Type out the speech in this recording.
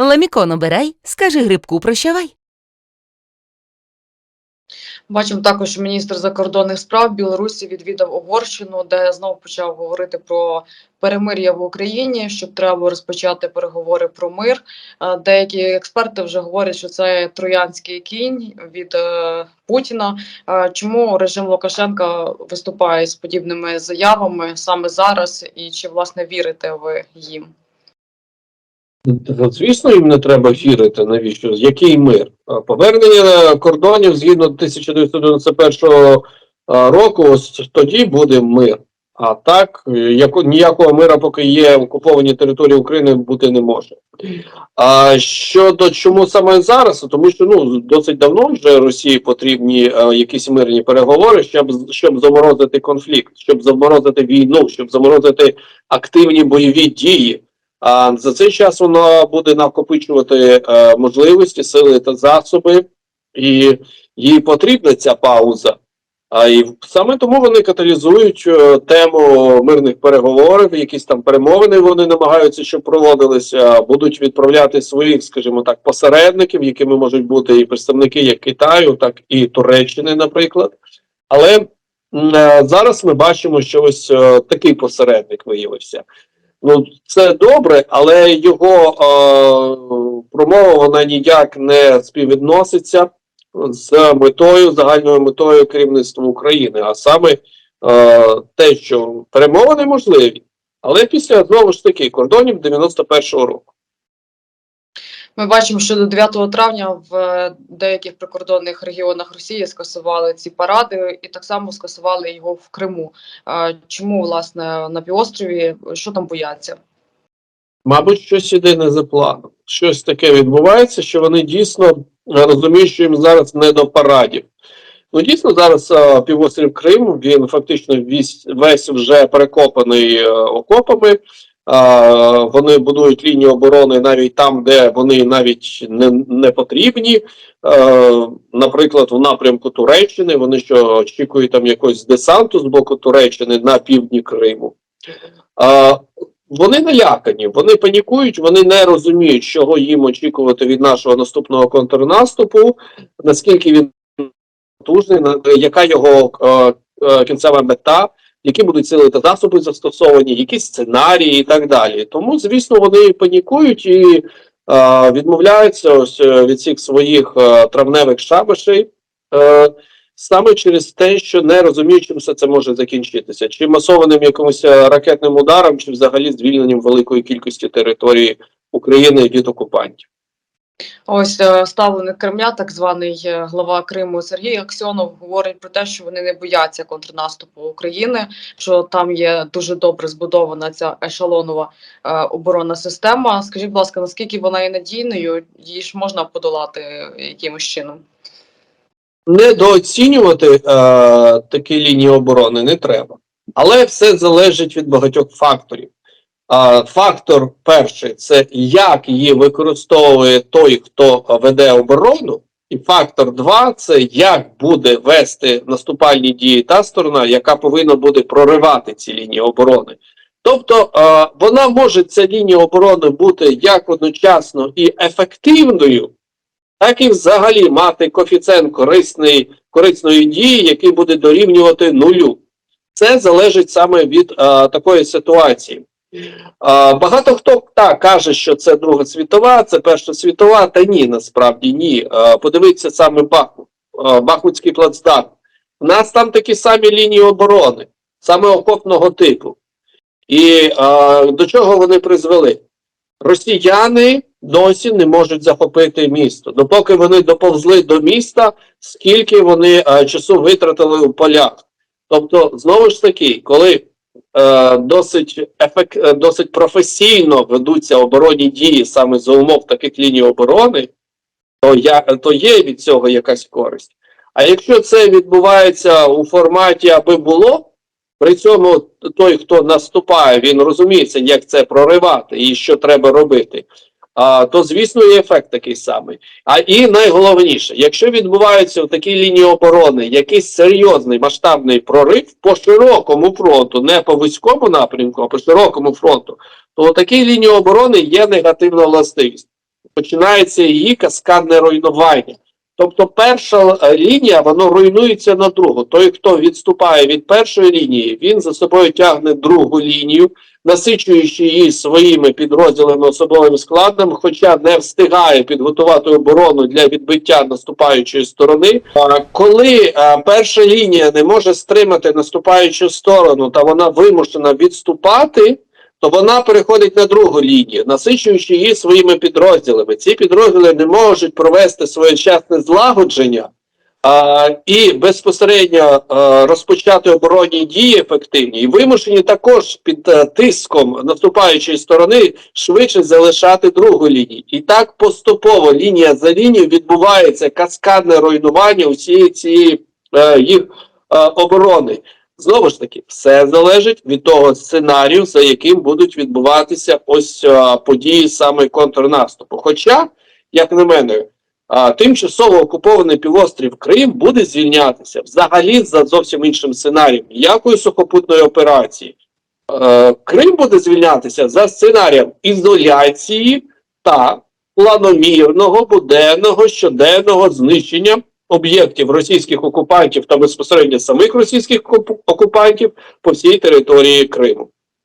Ламікон обирай, скажи грибку прощавай. Бачимо також, що міністр закордонних справ Білорусі відвідав Угорщину, де знову почав говорити про перемир'я в Україні, щоб треба розпочати переговори про мир. Е, Деякі експерти вже говорять, що це троянський кінь від е, Путіна. Е, Чому режим Лукашенка виступає з подібними заявами саме зараз, і чи власне вірите ви їм? Звісно, їм не треба вірити, навіщо? Який мир? Повернення кордонів згідно 1991 року, ось тоді буде мир. А так, яко, ніякого мира, поки є окуповані території України, бути не може. А щодо чому саме зараз? Тому що ну досить давно вже Росії потрібні е, якісь мирні переговори, щоб щоб заморозити конфлікт, щоб заморозити війну, щоб заморозити активні бойові дії. А за цей час вона буде накопичувати е, можливості, сили та засоби, і їй потрібна ця пауза. А і саме тому вони каталізують е, тему мирних переговорів, якісь там перемовини вони намагаються, щоб проводилися, будуть відправляти своїх, скажімо так, посередників, якими можуть бути і представники як Китаю, так і Туреччини, наприклад. Але е, зараз ми бачимо, що ось такий посередник виявився. Ну, це добре, але його е, промова вона ніяк не співвідноситься з метою, загальною метою керівництва України, а саме е, те, що перемовини можливі, але після знову ж таки кордонів 91-го року. Ми бачимо, що до 9 травня в деяких прикордонних регіонах Росії скасували ці паради, і так само скасували його в Криму. Чому власне на півострові що там бояться? Мабуть, щось іде не за планом. Щось таке відбувається, що вони дійсно е, розуміють, що їм зараз не до парадів. Ну, дійсно, зараз е, півострів Крим, він фактично весь, весь вже перекопаний е, окопами. Вони будують лінію оборони навіть там, де вони навіть не, не потрібні. Наприклад, в напрямку Туреччини. Вони що очікують там якогось десанту з боку Туреччини на півдні Криму. Вони налякані, вони панікують, вони не розуміють, чого їм очікувати від нашого наступного контрнаступу, наскільки він потужний, яка його кінцева мета, які будуть сили та засоби застосовані, які сценарії і так далі. Тому, звісно, вони панікують і е, відмовляються ось е, від цих своїх е, травневих шабашей. Е, Саме через те, що не розуміють, чим все це може закінчитися, чи масованим якимось е, ракетним ударом, чи взагалі звільненням великої кількості території України від окупантів. Ось е, ставленик Кремля, так званий е, глава Криму Сергій Аксьонов, говорить про те, що вони не бояться контрнаступу України, що там є дуже добре збудована ця ешелонова е, оборонна система. Скажіть, будь ласка, наскільки вона є надійною, її ж можна подолати якимось чином? Недооцінювати е, такі лінії оборони не треба. Але все залежить від багатьох факторів. Фактор перший це як її використовує той, хто веде оборону. І фактор два це як буде вести наступальні дії та сторона, яка повинна буде проривати ці лінії оборони. Тобто вона може ця лінія оборони бути як одночасно і ефективною, так і взагалі мати коефіцієнт корисний, корисної дії, який буде дорівнювати нулю. Це залежить саме від такої ситуації. Багато хто так каже, що це Друга світова, це Перша світова, та ні, насправді ні. Подивіться саме Бахмут, Бахмутський плацдарм. У нас там такі самі лінії оборони, саме окопного типу. І е, до чого вони призвели? Росіяни досі не можуть захопити місто. Допоки вони доповзли до міста, скільки вони е, часу витратили у полях. Тобто, знову ж таки, коли досить ефект, е, досить професійно ведуться оборонні дії саме за умов таких ліній оборони, то, я, то є від цього якась користь. А якщо це відбувається у форматі, аби було, при цьому той, хто наступає, він розуміється, як це проривати і що треба робити. То, звісно, є ефект такий самий. А і найголовніше, якщо відбувається в такій лінії оборони якийсь серйозний масштабний прорив по широкому фронту, не по вузькому напрямку, а по широкому фронту, то у такій лінії оборони є негативна властивість. починається її каскадне руйнування. Тобто перша е, лінія воно руйнується на другу. Той, хто відступає від першої лінії, він за собою тягне другу лінію, насичуючи її своїми підрозділами особовим складом, хоча не встигає підготувати оборону для відбиття наступаючої сторони. А коли перша лінія не може стримати наступаючу сторону, та вона вимушена відступати. То вона переходить на другу лінію, насичуючи її своїми підрозділами. Ці підрозділи не можуть провести своєчасне злагодження і безпосередньо розпочати оборонні дії ефективні, і вимушені також під е, тиском наступаючої сторони швидше залишати другу лінію. І так поступово лінія за лінією відбувається каскадне руйнування усієї цієї е, їх е, оборони. Знову ж таки, все залежить від того сценарію, за яким будуть відбуватися ось події саме контрнаступу. Хоча, як на мене, а, тимчасово окупований півострів Крим буде звільнятися взагалі за зовсім іншим сценарієм, ніякої сухопутної операції. Е, Крим буде звільнятися за сценарієм ізоляції та планомірного, буденного, щоденного знищення об'єктів російських окупантів та безпосередньо самих російських окупантів по всій території Криму.